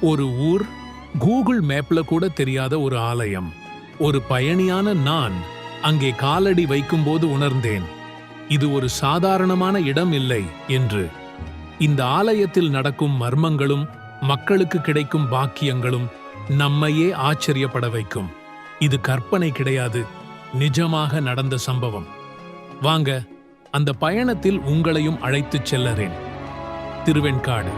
ஒரு ஊர் கூகுள் மேப்ல கூட தெரியாத ஒரு ஆலயம். ஒரு பயணியான நான் அங்கே காலடி வைக்கும்போது உணர்ந்தேன். இது ஒரு சாதாரணமான இடம் இல்லை என்று. இந்த ஆலயத்தில் நடக்கும் மர்மங்களும் மக்களுக்கு கிடைக்கும் பாக்கியங்களும் நம்மையே ஆச்சரியப்பட வைக்கும். இது கற்பனை கிடையாது நிஜமாக நடந்த சம்பவம். வாங்க அந்த பயணத்தில் உங்களையும் அழைத்துச் செல்லறேன். திருவெண்காடு.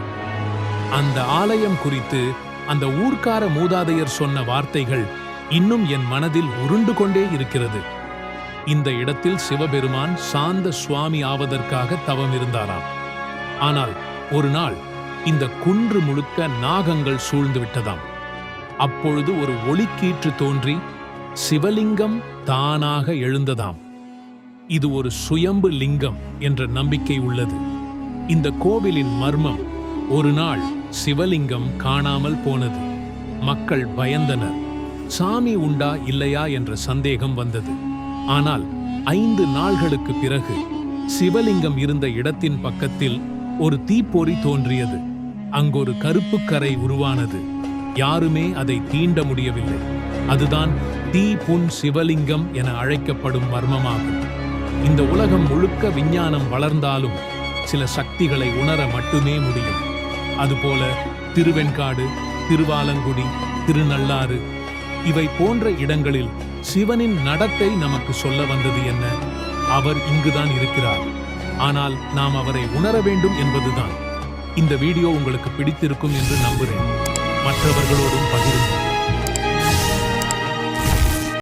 அந்த ஆலயம் குறித்து அந்த ஊர்க்கார மூதாதையர் சொன்ன வார்த்தைகள் இன்னும் என் மனதில் உருண்டு கொண்டே இருக்கிறது. இந்த இடத்தில் சிவபெருமான் சாந்த சுவாமி ஆவதற்காக தவம் இருந்தாராம். ஆனால் ஒரு நாள் இந்த குன்று முழுக்க நாகங்கள் சூழ்ந்து விட்டதாம். அப்பொழுது ஒரு ஒளிக்கீற்று தோன்றி சிவலிங்கம் தானாக எழுந்ததாம். இது ஒரு சுயம்பு லிங்கம் என்ற நம்பிக்கை உள்ளது. இந்த கோவிலின் மர்மம் ஒரு நாள் சிவலிங்கம் காணாமல் போனது. மக்கள் பயந்தனர். சாமி உண்டா இல்லையா என்ற சந்தேகம் வந்தது. ஆனால் ஐந்து நாள்களுக்கு பிறகு சிவலிங்கம் இருந்த இடத்தின் பக்கத்தில் ஒரு தீப்பொறி தோன்றியது. அங்கொரு கருப்பு கரை உருவானது. யாருமே அதை தீண்ட முடியவில்லை. அதுதான் தீ புன் சிவலிங்கம் என அழைக்கப்படும் மர்மமாகும். இந்த உலகம் முழுக்க விஞ்ஞானம் வளர்ந்தாலும் சில சக்திகளை உணர மட்டுமே முடியும். அதுபோல திருவெண்காடு திருவாலங்குடி திருநள்ளாறு இவை போன்ற இடங்களில் சிவனின் நடத்தை நமக்கு சொல்ல வந்தது என்ன? அவர் இங்குதான் இருக்கிறார். ஆனால் நாம் அவரை உணர வேண்டும் என்பதுதான். இந்த வீடியோ உங்களுக்கு பிடித்திருக்கும் என்று நம்புகிறேன். மற்றவர்களோடும் பகிருங்கள்.